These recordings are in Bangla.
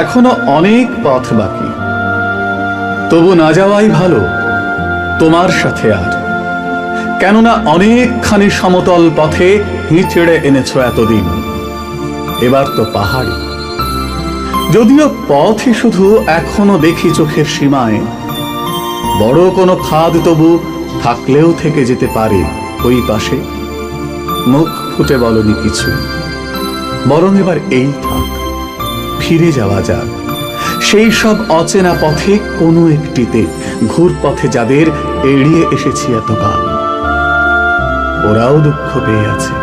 এখনও অনেক পথ বাকি। তবু না যাওয়াই ভালো তোমার সাথে আর। কেননা অনেকখানি সমতল পথে হিঁচড়ে এনেছো এতদিন। এবার তো পাহাড়ি। যদিও পথই শুধু এখনও দেখি চোখের সীমায়, বড় কোনো খাদ তবু থাকলেও থেকে যেতে পারে ওই পাশে। মুখ ফুটে বলনি কিছু, বরং এবার এই থাক। ফিরে যাওয়া যাক। সেই সব অচেনা পথে কোনো একটিতে ঘুরপথে যাদের এড়িয়ে এসেছি এতকাল। ওরাও দুঃখ পেয়ে আছে।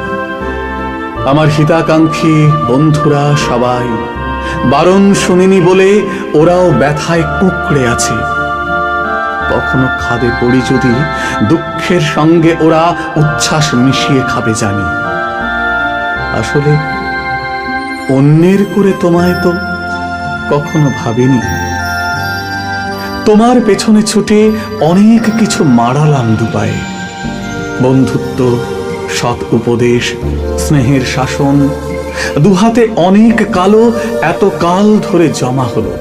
আমার হিতাকাঙ্ক্ষী বন্ধুরা সবাই, বারণ শুনিনি বলে ওরাও ব্যথায় কুকড়ে আছে। কখনো খাদে পড়ি যদি দুঃখের সঙ্গে ওরা উচ্ছ্বাস মিশিয়ে খাবে জানি। আসলে অন্যের করে তোমায় তো কখনো ভাবিনি। তোমার পেছনে ছুটে অনেক কিছু মারালাম দুপায়ে। বন্ধুত্ব, সৎ উপদেশ, স্নেহের শাসন, দুহাতে অনেক কালো এত কাল ধরে জমা হলো।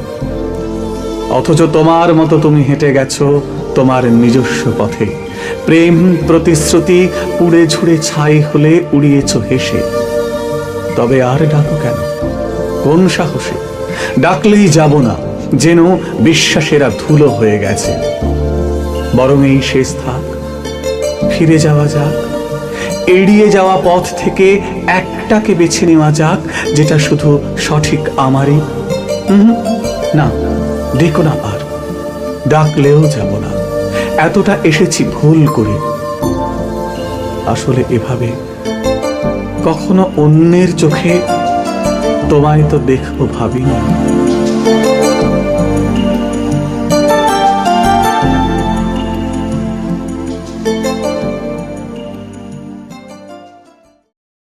অথচ তোমার মতো তুমি হেঁটে গেছো তোমার নিজস্ব পথে। প্রেম প্রতিশ্রুতি উড়ে ঝুড়ে ছাই হলে উড়িয়েছ হেসে। তবে আর ডাকো কেন? কোন সাহসে? ডাকলেই যাব না, যেন বিশ্বাসেরা ধুলো হয়ে গেছে। বরং এই শেষ থাক, ফিরে যাওয়া যাক, এড়িয়ে যাওয়া পথ থেকে একটাকে বেছে নেওয়া যাক, যেটা শুধু সঠিক আমারই। না ডেকো না আর, ডাকলেও যাব না। এতটা এসেছি ভুল করে। আসলে এভাবে কখনো অন্যের চোখে তোমায় তো দেখব ভাবিনি